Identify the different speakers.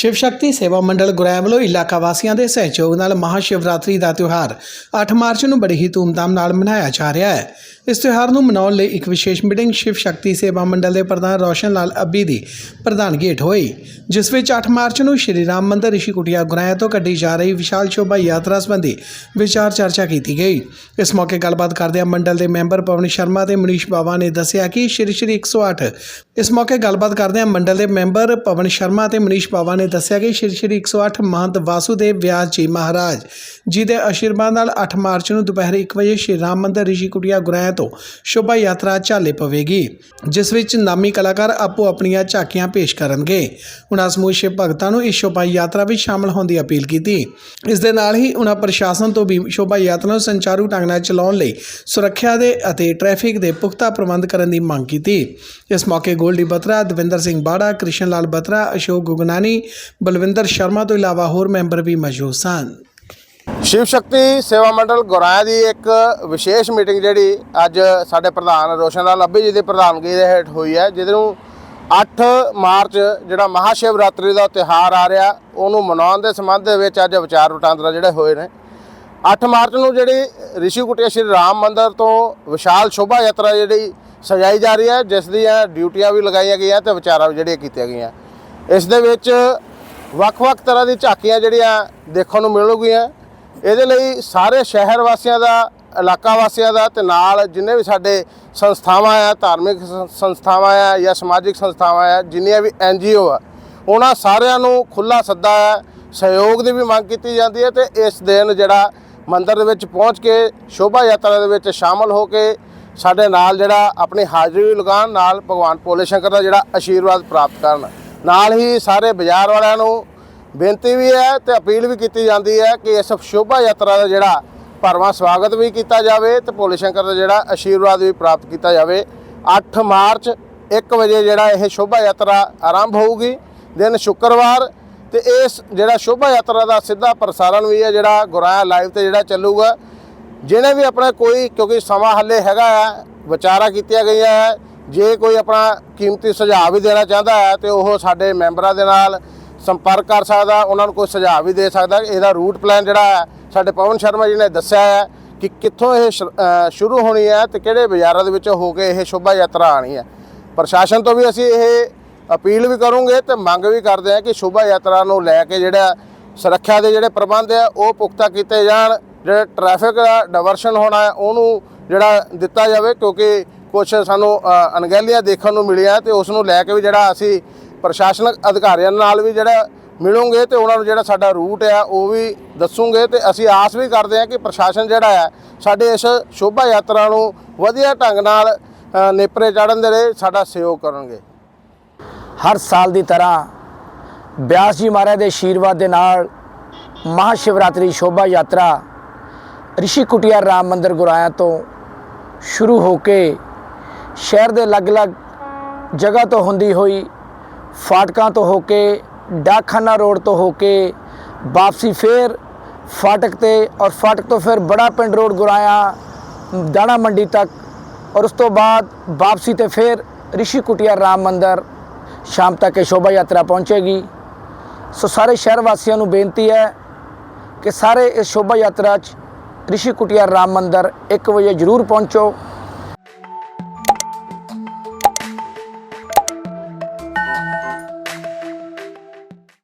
Speaker 1: ਸ਼ਿਵ ਸ਼ਕਤੀ ਸੇਵਾ ਮੰਡਲ ਗੁਰੈਮ ਵੱਲੋਂ ਇਲਾਕਾ ਵਾਸੀਆਂ ਦੇ ਸਹਿਯੋਗ ਨਾਲ ਮਹਾ ਸ਼ਿਵਰਾਤਰੀ ਦਾ ਤਿਉਹਾਰ 8 ਮਾਰਚ ਨੂੰ ਬੜੀ ਹੀ ਧੂਮਧਾਮ ਨਾਲ ਮਨਾਇਆ ਜਾ ਰਿਹਾ ਹੈ। ਇਸ ਤਿਉਹਾਰ ਨੂੰ ਮਨਾਉਣ ਲਈ ਇੱਕ ਵਿਸ਼ੇਸ਼ ਮੀਟਿੰਗ ਸ਼ਿਵ ਸ਼ਕਤੀ ਸੇਵਾ ਮੰਡਲ ਦੇ ਪ੍ਰਧਾਨ ਰੋਸ਼ਨ ਲਾਲ ਅੱਬੀ ਦੀ ਪ੍ਰਧਾਨਗੀ ਹੇਠ ਹੋਈ, ਜਿਸ ਵਿੱਚ 8 ਮਾਰਚ ਨੂੰ ਸ਼੍ਰੀ ਰਾਮ ਮੰਦਰ ਰਿਸ਼ੀ ਕੁਟੀਆ ਗੁਰਾਇਆ ਤੋਂ ਕੱਢੀ ਜਾ ਰਹੀ ਵਿਸ਼ਾਲ ਸ਼ੋਭਾ ਯਾਤਰਾ ਸੰਬੰਧੀ ਵਿਚਾਰ ਚਰਚਾ ਕੀਤੀ ਗਈ। ਇਸ ਮੌਕੇ ਗੱਲਬਾਤ ਕਰਦਿਆਂ ਮੰਡਲ ਦੇ ਮੈਂਬਰ ਪਵਨ ਸ਼ਰਮਾ ਤੇ ਮਨੀਸ਼ ਬਾਵਾ ਨੇ ਦੱਸਿਆ ਕਿ ਸ਼੍ਰੀ ਸ਼੍ਰੀ 108 ਇਸ ਮੌਕੇ ਗੱਲਬਾਤ ਕਰਦਿਆਂ ਮੰਡਲ ਦੇ ਮੈਂਬਰ ਪਵਨ ਸ਼ਰਮਾ ਤੇ ਮਨੀਸ਼ ਬਾਵਾ ਨੇ ਦੱਸਿਆ ਕਿ ਸ਼੍ਰੀ ਸ਼੍ਰੀ 108 ਮਹੰਤ ਵਾਸੂਦੇਵ ਵਿਆਸ ਜੀ ਮਹਾਰਾਜ ਜੀ ਦੇ ਆਸ਼ੀਰਵਾਦ ਨਾਲ 8 ਮਾਰਚ ਨੂੰ ਦੁਪਹਿਰ 1 ਵਜੇ ਸ਼੍ਰੀ ਰਾਮ ਮੰਦਰ ਰਿਸ਼ੀ ਕੁਟੀਆ ਗੁਰਾਇਆ ਤੋਂ ਸ਼ੋਭਾ ਯਾਤਰਾ ਚਾਲੇ ਪਵੇਗੀ, ਜਿਸ ਵਿੱਚ ਨਾਮੀ ਕਲਾਕਾਰ ਆਪੋ ਆਪਣੀਆਂ ਝਾਕੀਆਂ ਪੇਸ਼ ਕਰਨਗੇ। ਉਹਨਾਂ ਸਮੂਹ ਸ਼ਿਵ ਭਗਤਾਂ ਨੂੰ ਇਸ ਸ਼ੋਭਾ ਯਾਤਰਾ ਵਿੱਚ ਸ਼ਾਮਲ ਹੋਣ ਦੀ ਅਪੀਲ ਕੀਤੀ। ਇਸ ਦੇ ਨਾਲ ਹੀ ਉਹਨਾਂ ਪ੍ਰਸ਼ਾਸਨ ਤੋਂ ਵੀ ਸ਼ੋਭਾ ਯਾਤਰਾ ਨੂੰ ਸੰਚਾਰੂ ਢੰਗ ਨਾਲ ਚਲਾਉਣ ਲਈ ਸੁਰੱਖਿਆ ਦੇ ਅਤੇ ਟ੍ਰੈਫਿਕ ਦੇ ਪੁਖਤਾ ਪ੍ਰਬੰਧ ਕਰਨ ਦੀ ਮੰਗ ਕੀਤੀ। ਇਸ ਮੌਕੇ ਗੋਲਡੀ ਬਤਰਾ, ਦਵਿੰਦਰ ਸਿੰਘ ਬਾੜਾ ਕ੍ਰਿਸ਼ਨ ਲਾਲ ਬਤਰਾ, ਅਸ਼ੋਕ ਗੁਗਨਾਨੀ, ਬਲਵਿੰਦਰ ਸ਼ਰਮਾ ਤੋਂ ਇਲਾਵਾ ਹੋਰ ਮੈਂਬਰ ਵੀ ਮੌਜੂਦ ਸਨ।
Speaker 2: ਸ਼ਿਵ ਸ਼ਕਤੀ ਸੇਵਾ ਮੰਡਲ ਗੁਰਾਇਆ ਦੀ ਇੱਕ ਵਿਸ਼ੇਸ਼ ਮੀਟਿੰਗ ਜਿਹੜੀ ਅੱਜ ਸਾਡੇ ਪ੍ਰਧਾਨ ਰੋਸ਼ਨ ਲਾਲ ਅੱਬੀ ਜੀ ਦੀ ਪ੍ਰਧਾਨਗੀ ਦੇ ਹੇਠ ਹੋਈ ਹੈ, ਜਿਹਦੇ ਨੂੰ 8 ਮਾਰਚ ਜਿਹੜਾ ਮਹਾਸ਼ਿਵਰਾਤਰੀ ਦਾ ਤਿਉਹਾਰ ਆ ਰਿਹਾ, ਉਹਨੂੰ ਮਨਾਉਣ ਦੇ ਸੰਬੰਧ ਦੇ ਵਿੱਚ ਅੱਜ ਵਿਚਾਰ ਵਟਾਂਦਰਾ ਜਿਹੜੇ ਹੋਏ ਨੇ। 8 ਮਾਰਚ ਨੂੰ ਜਿਹੜੀ ਰਿਸ਼ੀ ਕੁਟੀਆ ਸ਼੍ਰੀ ਰਾਮ ਮੰਦਿਰ ਤੋਂ ਵਿਸ਼ਾਲ ਸ਼ੋਭਾ ਯਾਤਰਾ ਜਿਹੜੀ ਸਜਾਈ ਜਾ ਰਹੀ ਹੈ, ਜਿਸ ਦੀਆਂ ਡਿਊਟੀਆਂ ਵੀ ਲਗਾਈਆਂ ਗਈਆਂ ਤੇ ਵਿਚਾਰਾਂ ਵੀ ਜਿਹੜੀਆਂ ਕੀਤੀਆਂ ਗਈਆਂ। ਇਸ ਦੇ ਵਿੱਚ ਵੱਖ-ਵੱਖ ਤਰ੍ਹਾਂ ਦੀ ਝਾਕੀਆਂ ਜਿਹੜੀਆਂ ਦੇਖਣ ਨੂੰ ਮਿਲੂਗੀਆਂ ਇਹਦੇ ਲਈ ਸਾਰੇ ਸ਼ਹਿਰ ਵਾਸੀਆਂ ਦਾ, ਇਲਾਕਾ ਵਾਸੀਆਂ ਦਾ ਤੇ ਨਾਲ ਜਿੰਨੇ ਵੀ ਸਾਡੇ ਸੰਸਥਾਵਾਂ ਆ, ਧਾਰਮਿਕ ਸੰਸਥਾਵਾਂ ਆ ਜਾਂ ਸਮਾਜਿਕ ਸੰਸਥਾਵਾਂ ਆ, ਜਿੰਨੀਆਂ ਵੀ ਐਨਜੀਓ ਆ, ਉਹਨਾਂ ਸਾਰਿਆਂ ਨੂੰ ਖੁੱਲਾ ਸੱਦਾ ਹੈ ਸਹਿਯੋਗ ਦੀ ਵੀ ਮੰਗ ਕੀਤੀ ਜਾਂਦੀ ਹੈ ਤੇ ਇਸ ਦਿਨ ਜਿਹੜਾ ਮੰਦਰ ਦੇ ਵਿੱਚ ਪਹੁੰਚ ਕੇ, ਸ਼ੋਭਾ ਯਾਤਰਾ ਦੇ ਵਿੱਚ ਸ਼ਾਮਲ ਹੋ ਕੇ ਸਾਡੇ ਨਾਲ ਜਿਹੜਾ ਆਪਣੀ ਹਾਜ਼ਰੀ ਵੀ ਲਗਾਉਣ, ਨਾਲ ਭਗਵਾਨ ਭੋਲੇ ਸ਼ੰਕਰ ਦਾ ਜਿਹੜਾ ਆਸ਼ੀਰਵਾਦ ਪ੍ਰਾਪਤ ਕਰਨ, ਨਾਲ ਹੀ ਸਾਰੇ ਬਾਜ਼ਾਰ ਵਾਲਿਆਂ ਨੂੰ ਬੇਨਤੀ ਵੀ ਹੈ ਤੇ ਅਪੀਲ ਵੀ ਕੀਤੀ ਜਾਂਦੀ ਹੈ ਕਿ ਇਸ ਸ਼ੋਭਾ ਯਾਤਰਾ ਦਾ ਜਿਹੜਾ ਭਰਵਾਂ ਸਵਾਗਤ ਵੀ ਕੀਤਾ ਜਾਵੇ ਤੇ ਭੋਲੇ ਸ਼ੰਕਰ ਦਾ ਜਿਹੜਾ ਆਸ਼ੀਰਵਾਦ ਵੀ ਪ੍ਰਾਪਤ ਕੀਤਾ ਜਾਵੇ। 8 ਮਾਰਚ 1 ਵਜੇ ਜਿਹੜਾ ਇਹ ਸ਼ੋਭਾ ਯਾਤਰਾ ਆਰੰਭ ਹੋਊਗੀ, ਦਿਨ ਸ਼ੁੱਕਰਵਾਰ ਤੇ ਇਸ ਜਿਹੜਾ ਸ਼ੋਭਾ ਯਾਤਰਾ ਦਾ ਸਿੱਧਾ ਪ੍ਰਸਾਰਣ ਵੀ ਹੈ ਜਿਹੜਾ ਗੁਰਾਇਆ ਲਾਈਵ ਤੇ ਜਿਹੜਾ ਚੱਲੂਗਾ। ਜਿਹਨੇ ਵੀ ਆਪਣਾ ਕੋਈ ਕਿਉਂਕਿ ਸਮਾਂ ਹੱਲੇ ਹੈਗਾ ਹੈ, ਵਿਚਾਰਾ ਕੀਤੀਆਂ ਗਈਆਂ ਹੈ, ਜੇ ਕੋਈ ਆਪਣਾ ਕੀਮਤੀ ਸੁਝਾਅ ਵੀ ਦੇਣਾ ਚਾਹੁੰਦਾ ਹੈ ਤੇ ਉਹ ਸਾਡੇ ਮੈਂਬਰਾਂ ਦੇ ਨਾਲ ਸੰਪਰਕ ਕਰ ਸਕਦਾ, ਉਹਨਾਂ ਨੂੰ ਕੋਈ ਸੁਝਾਅ ਵੀ ਦੇ ਸਕਦਾ। ਇਹਦਾ ਰੂਟ ਪਲਾਨ ਜਿਹੜਾ ਹੈ, ਸਾਡੇ ਪਵਨ ਸ਼ਰਮਾ ਜੀ ਨੇ ਦੱਸਿਆ ਹੈ ਕਿ ਕਿੱਥੋਂ ਇਹ ਸ਼- ਸ਼ੁਰੂ ਹੋਣੀ ਹੈ ਤੇ ਕਿਹੜੇ ਬਾਜ਼ਾਰਾਂ ਦੇ ਵਿੱਚ ਹੋ ਕੇ ਇਹ ਸ਼ੋਭਾ ਯਾਤਰਾ ਆਣੀ ਹੈ। ਪ੍ਰਸ਼ਾਸਨ ਤੋਂ ਵੀ ਅਸੀਂ ਇਹ ਅਪੀਲ ਵੀ ਕਰੂੰਗੇ ਤੇ ਮੰਗ ਵੀ ਕਰਦੇ ਹਾਂ ਕਿ ਸ਼ੋਭਾ ਯਾਤਰਾ ਨੂੰ ਲੈ ਕੇ ਜਿਹੜਾ ਸੁਰੱਖਿਆ ਦੇ ਜਿਹੜੇ ਪ੍ਰਬੰਧ ਆ ਉਹ ਪੁਖਤਾ ਕੀਤੇ ਜਾਣ। ਜਿਹੜਾ ਟ੍ਰੈਫਿਕ ਦਾ ਡਾਇਵਰਸ਼ਨ ਹੋਣਾ ਹੈ, ਉਹਨੂੰ ਜਿਹੜਾ ਦਿੱਤਾ ਜਾਵੇ ਕਿਉਂਕਿ ਕੁਝ ਸਾਨੂੰ ਅਣਗਹਿਲੀਆਂ ਦੇਖਣ ਨੂੰ ਮਿਲੀਆਂ ਤੇ ਉਸ ਨੂੰ ਲੈ ਕੇ ਵੀ ਜਿਹੜਾ ਅਸੀਂ ਪ੍ਰਸ਼ਾਸਨਿਕ ਅਧਿਕਾਰੀਆਂ ਨਾਲ ਵੀ ਜਿਹੜਾ ਮਿਲੂਗੇ ਤੇ ਉਹਨਾਂ ਨੂੰ ਜਿਹੜਾ ਸਾਡਾ ਰੂਟ ਆ, ਉਹ ਵੀ ਦੱਸੂਗੇ ਤੇ ਅਸੀਂ ਆਸ ਵੀ ਕਰਦੇ ਹਾਂ ਕਿ ਪ੍ਰਸ਼ਾਸਨ ਜਿਹੜਾ ਹੈ ਸਾਡੇ ਇਸ ਸ਼ੋਭਾ ਯਾਤਰਾ ਨੂੰ ਵਧੀਆ ਢੰਗ ਨਾਲ ਨੇਪਰੇ ਚਾੜਨ ਦੇ ਲਈ ਸਾਡਾ ਸਹਿਯੋਗ ਕਰਨਗੇ।
Speaker 3: ਹਰ ਸਾਲ ਦੀ ਤਰ੍ਹਾਂ ਬਿਆਸ ਜੀ ਮਹਾਰਾਜ ਦੇ ਆਸ਼ੀਰਵਾਦ ਦੇ ਨਾਲ ਮਹਾ ਸ਼ਿਵਰਾਤਰੀ ਸ਼ੋਭਾ ਯਾਤਰਾ ਰਿਸ਼ੀ ਕੁਟੀਆ ਰਾਮ ਮੰਦਰ ਗੁਰਾਇਆ ਤੋਂ ਸ਼ੁਰੂ ਹੋ ਕੇ ਸ਼ਹਿਰ ਦੇ ਅਲੱਗ-ਅਲੱਗ ਜਗ੍ਹਾ ਤੋਂ ਹੁੰਦੀ ਹੋਈ ਫਾਟਕਾਂ ਤੋਂ ਹੋ ਕੇ, ਡਾਕਖਾਨਾ ਰੋਡ ਤੋਂ ਹੋ ਕੇ ਵਾਪਸੀ ਫੇਰ ਫਾਟਕ ਤੇ ਔਰ ਫਾਟਕ ਤੋਂ ਫਿਰ ਬੜਾ ਪਿੰਡ ਰੋਡ ਗੁਰਾਇਆ, ਦਾਣਾ ਮੰਡੀ ਤੱਕ ਔਰ ਉਸ ਤੋਂ ਬਾਅਦ ਵਾਪਸੀ ਤੇ ਫਿਰ ਰਿਸ਼ੀ ਕੁਟੀਆ ਰਾਮ ਮੰਦਰ, ਸ਼ਾਮ ਤੱਕ ਇਹ ਸ਼ੋਭਾ ਯਾਤਰਾ ਪਹੁੰਚੇਗੀ। ਸੋ ਸਾਰੇ ਸ਼ਹਿਰ ਵਾਸੀਆਂ ਨੂੰ ਬੇਨਤੀ ਹੈ ਕਿ ਸਾਰੇ ਇਸ ਸ਼ੋਭਾ ਯਾਤਰਾ 'ਚ ਰਿਸ਼ੀ ਕੁਟੀਆ ਰਾਮ ਮੰਦਰ 1 ਵਜੇ ਜ਼ਰੂਰ ਪਹੁੰਚੋ।